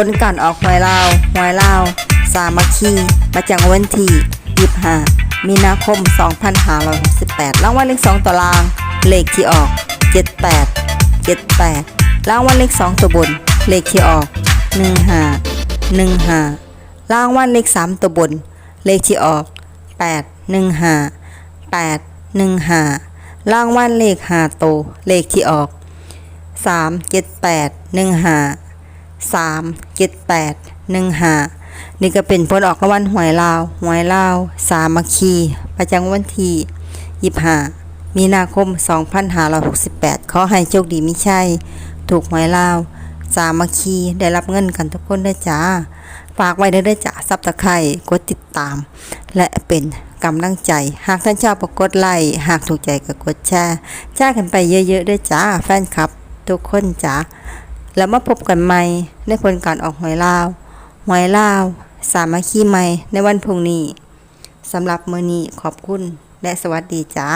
ผลการออกหวยลาวหวยลาว สามัคคีประจำวันที่25มีนาคม 2568รางวัลเลข2ตัวล่าง เลขที่ออก 78 78รางวัลเลข2ตัวบน เลขที่ออก 15 15รางวัลเลข3ตัวบน เลขที่ออก 8 15 8 15รางวัลเลข5โต เลขที่ออก 3 7 8 1 5 3 7 8 1 5 นี่ก็เป็นผลออกรางวัลหวยลาว หวยลาว สามัคคี ประจำวันที่25มีนาคม 2568 ขอให้โชคดีมิใช่ ถูกหวยลาว สามัคคี ได้รับเงินกันทุกคนได้จ้า ฝากไว้เด้อเด้จ้าซับตะไคร่กดติดตาม และเป็นกำลังใจ หากท่านชอบก็กดไลค์ หากถูกใจก็กดแชร์ แชร์กันไปเยอะๆด้วยจ้า แฟนคลับ ทุกคนจ้า แล้วมาพบกันใหม่ในผลการออกหวยลาวหวยลาว สามัคคีใหม่ในวันพรุ่งนี้สำหรับมื้อนี้ขอบคุณและสวัสดีจ้า